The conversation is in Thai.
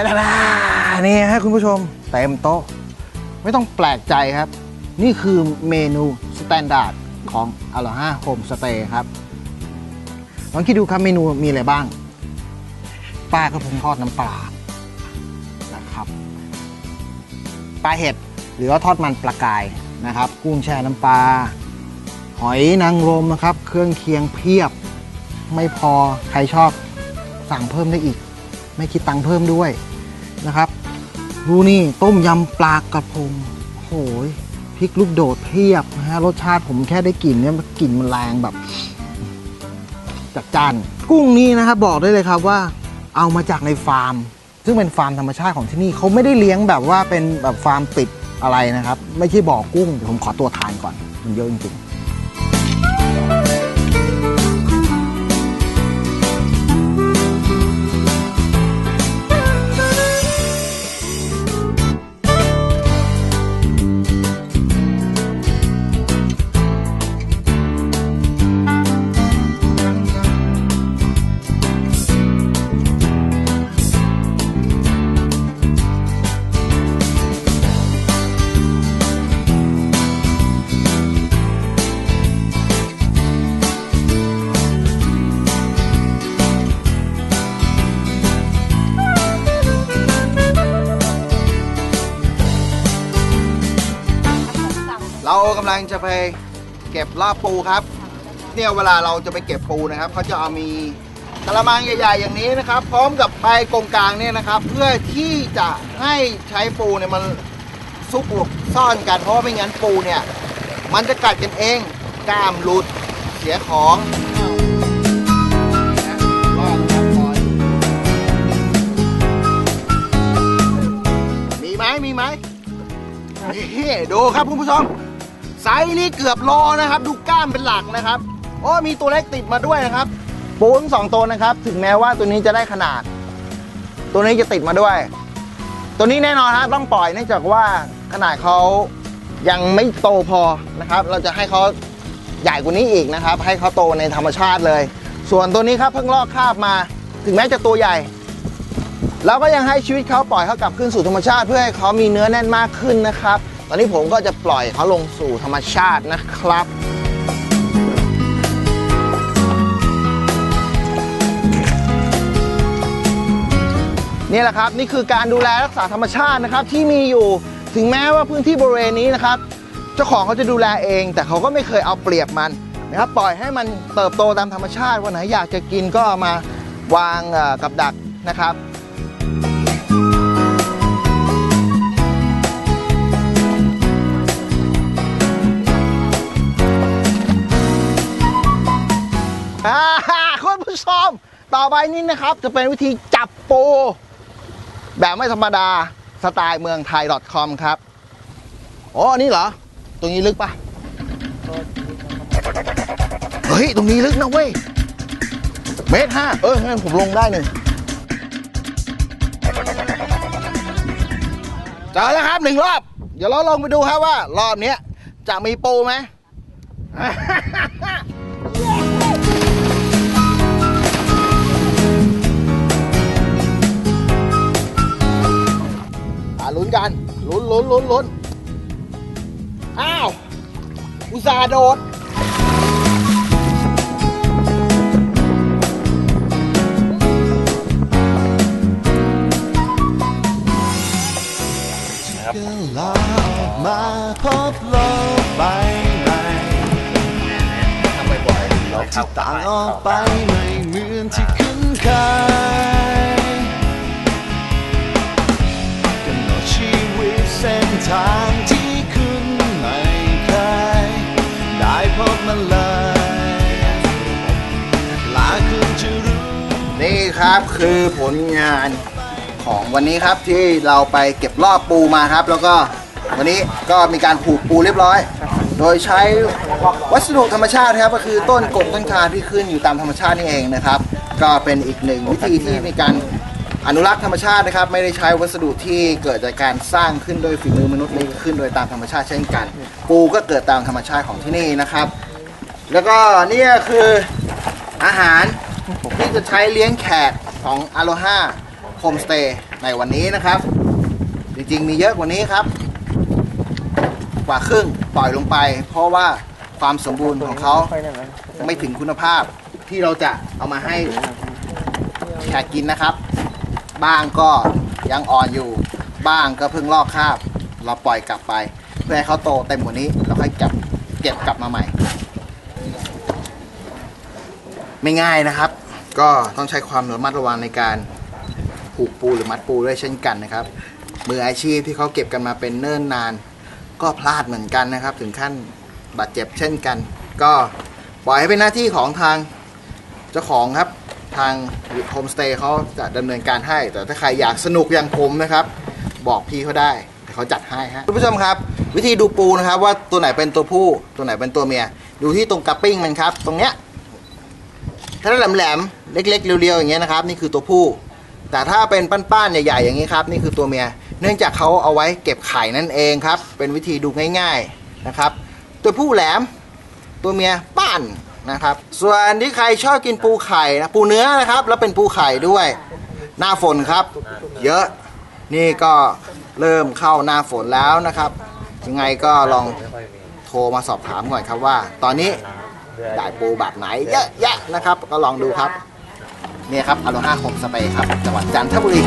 าดานี่ฮะคุณผู้ชมเต็มโต๊ะ ไม่ต้องแปลกใจครับ นี่คือเมนูสแตนดาร์ดของอร่าโฮมสเตย์ครับลองคิดดูครับเมนูมีอะไรบ้างปลากระพงทอดน้ำปลานะครับปลาเห็ดหรือว่าทอดมันปลากายนะครับ กุ้งแช่น้ำปลาหอยนางรมนะครับ เครื่องเคียงเพียบ ไม่พอใครชอบสั่งเพิ่มได้อีก ไม่คิดตังค์เพิ่มด้วย นะครับ ดูนี่ต้มยำปลากระพงโอ้ยพริกลูกโดดเพียบนะฮะรสชาติผมแค่ได้กลิ่นเนี่ยกลิ่นมันแรงแบบจัดจ้านกุ้งนี้นะครับบอกได้เลยครับว่า เอามาจากในฟาร์ม ซึ่งเป็นฟาร์มธรรมชาติของที่นี่เขาไม่ได้เลี้ยงแบบว่าเป็นแบบฟาร์มปิดอะไรนะครับ ไม่ใช่บ่อกุ้งเดี๋ยวผมขอตัวทานก่อนมันเยอะจริงๆ กำลังจะไปเก็บลาบปูครับ เนี่ยเวลาเราจะไปเก็บปูนะครับเขาจะเอามีกระมังใหญ่ๆอย่างนี้นะครับ พร้อมกับใบกงกลางเนี่ยนะครับ เพื่อที่จะให้ใช้ปูเนี่ยมันซุกหลบซ่อนกันเพราะไม่งั้นปูเนี่ย มันจะกัดกันเองกล้ามหลุดเสียของมีไหมมีไหมนี่ดูครับคุณผู้ชม ไซส์นี้เกือบโลนะครับ ดูกล้ามเป็นหลักนะครับ โอ้มีตัวเล็กติดมาด้วยนะครับ ปูทั้งสองตัวนะครับ ถึงแม้ว่าตัวนี้จะได้ขนาด ตัวนี้จะติดมาด้วย ตัวนี้แน่นอนฮะต้องปล่อยเนื่องจากว่าขนาดเขายังไม่โตพอนะครับ เราจะให้เขาใหญ่กว่านี้อีกนะครับ ให้เขาโตในธรรมชาติเลย ส่วนตัวนี้ครับเพิ่งลอกคราบมา ถึงแม้จะตัวใหญ่เราก็ยังให้ชีวิตเขาปล่อยเขากลับคืนสู่ธรรมชาติเพื่อให้เขามีเนื้อแน่นมากขึ้นนะครับ ตอนนี้ผมก็จะปล่อยเขาลงสู่ธรรมชาตินะครับ นี่แหละครับนี่คือการดูแลรักษาธรรมชาตินะครับที่มีอยู่ถึงแม้ว่าพื้นที่บริเวณนี้นะครับ เจ้าของเขาจะดูแลเอง แต่เขาก็ไม่เคยเอาเปรียบมันนะครับปล่อยให้มันเติบโตตามธรรมชาติวันไหนอยากจะกินก็เอามาวางกับดักนะครับ ต่อไปนี้นะครับ จะเป็นวิธีจับปู แบบไม่ธรรมดาสไตล์เมืองไทย .com ครับอ๋อันนี่เหรอ ตรงนี้ลึกปะเฮ้ย ตรงนี้ลึกนะเว้ย เมตรห้าเอองั้นผมลงได้หนึ่งเจอแล้วครับหนึ่งรอบ เดี๋ยวเราลงไปดูครับว่า รอบนี้จะมีปูไหม กันลุ้นลุ้นลุ้นลุ้นอ้าว อุตส่าห์โดดก็ลาออกมาพบโลกใบใหม่ทำบ่อยโลกที่ต่างออกไปไม่เหมือนที่คุ้นเคย ทางที่คุณไม่เคยได้พบมันเลยหลาคุณจะรู้นี่ครับคือผลงานของวันนี้ครับที่เราไปเก็บรอบปูมาครับ แล้วก็วันนี้ก็มีการผูกปูเรียบร้อย โดยใช้วัสดุธรรมชาติครับ ก็คือต้นกบต้นคาที่ขึ้นอยู่ตามธรรมชาตินี่เองนะครับ ก็เป็นอีกหนึ่งวิธีที่มีการ อนุรักษ์ธรรมชาตินะครับ ไม่ได้ใช้วัสดุที่เกิดจากการสร้างขึ้นโดยฝีมือมนุษย์นี่ขึ้นโดยตามธรรมชาติเช่นกัน ปูก็เกิดตามธรรมชาติของที่นี่นะครับ แล้วก็เนี่ยคืออาหารที่จะใช้เลี้ยงแขกของอโลฮาโฮมสเตย์ในวันนี้นะครับ จริงๆมีเยอะกว่านี้ครับ กว่าครึ่งปล่อยลงไป เพราะว่าความสมบูรณ์ของเขาไม่ถึงคุณภาพที่เราจะเอามาให้แขกกินนะครับ บ้างก็ยังอ่อนอยู่ บ้างก็เพิ่งลอกคราบ เราปล่อยกลับไป เพื่อให้เขาโตเต็มกว่านี้เราค่อยเก็บเก็บกลับมาใหม่ ไม่ง่ายนะครับ ก็ต้องใช้ความระมัดระวังในการผูกปูหรือมัดปูด้วยเช่นกันนะครับ มืออาชีพที่เขาเก็บกันมาเป็นเนิ่นนาน ก็พลาดเหมือนกันนะครับ ถึงขั้นบาดเจ็บเช่นกัน ก็ปล่อยให้เป็นหน้าที่ของทางเจ้าของครับ ทางโฮมสเตย์เขาจะดำเนินการให้ แต่ถ้าใครอยากสนุกอย่างผมนะครับ บอกพี่เขาได้เดี๋ยวเขาจัดให้ฮะคุณผู้ชมครับ วิธีดูปูนะครับ ว่าตัวไหนเป็นตัวผู้ตัวไหนเป็นตัวเมีย ดูที่ตรงกระปิ้งมันครับ ตรงเนี้ยถ้าแหลมๆเล็ก ๆ เรียวๆอย่างเงี้ยนะครับ นี่คือตัวผู้ แต่ถ้าเป็นป้านๆใหญ่ๆอย่างนี้ครับ นี่คือตัวเมีย เนื่องจากเขาเอาไว้เก็บไข่นั่นเองครับ เป็นวิธีดูง่าย ๆนะครับ ตัวผู้แหลม ตัวเมียป้าน นะครับ ส่วนที่ใครชอบกินปูไข่นะปูเนื้อนะครับ แล้วเป็นปูไข่ด้วย หน้าฝนครับ เยอะนี่ก็เริ่มเข้าหน้าฝนแล้วนะครับ ยังไงก็ลองโทรมาสอบถามก่อนครับว่า ตอนนี้ได้ปูแบบไหนเยอะแยะนะครับ ก็ลองดูครับ เนี่ยครับอโลฮาโฮมสเตย์ครับจังหวัดจันทบุรี